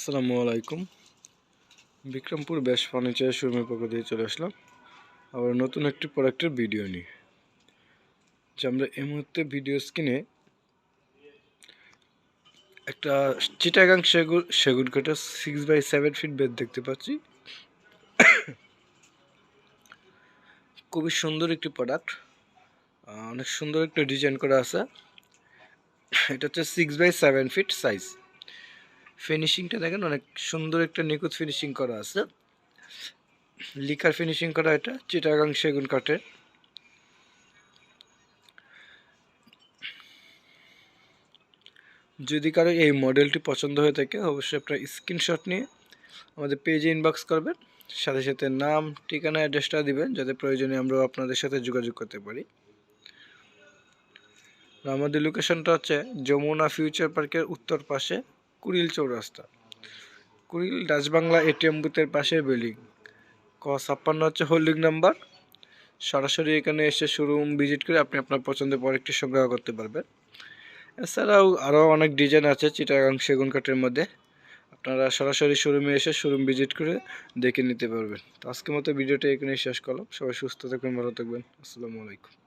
আসসালামু আলাইকুম। বিক্রমপুর বেশ ফার্নিচার শোরুমের পক্ষ দিয়ে চলে আসলাম। আবার নতুন একটি প্রোডাক্টের ভিডিও নিয়ে। যে আমরা এই মুহূর্তে ভিডিও স্ক্রিনে একটা চিটাগাং সেগুন সেগুন কাঠের six by seven feet bed দেখতে পাচ্ছি। খুবই সুন্দর একটি প্রোডাক্ট। অনেক সুন্দর একটা ডিজাইন করা আছে। এটা হচ্ছে six by seven feet size ফিনিশিংটা দেখেন অনেক সুন্দর একটা নিখুঁত ফিনিশিং করা আছে। লিকার ফিনিশিং করা এটা চিটাগাং সেগুন কাঠের। যদি কারও এই মডেলটি পছন্দ হয়ে থাকে অবশ্যই আপনার স্ক্রিনশট নিয়ে আমাদের পেজে ইনবক্স করবেন। সাথে সাথে নাম ঠিকানা অ্যাড্রেসটা দিবেন যাতে প্রয়োজনে আমরা আপনাদের সাথে যোগাযোগ করতে পারি। আমাদের লোকেশনটা হচ্ছে যমুনা ফিউচার পার্কের উত্তর পাশে। কুড়িল চৌরাস্তা। কুড়িল রাজবাংলা এটিএম বুথের পাশে বিল্ডিং। ক ছাপ্পান্ন হচ্ছে হোল্ডিং নাম্বার। সরাসরি এখানে এসে শোরুম ভিজিট করে আপনি আপনার পছন্দের প্রোডাক্টটি সংগ্রহ করতে পারবেন। এছাড়াও আরও অনেক ডিজাইন আছে চিটাগাং সেগুন কাঠের মধ্যে। আপনারা সরাসরি শোরুমে এসে শোরুম ভিজিট করে দেখে নিতে পারবেন। তো আজকের মতো ভিডিওটা এখানে শেষ করলাম। সবাই সুস্থ থাকবেন, ভালো থাকবেন। আসসালামু আলাইকুম।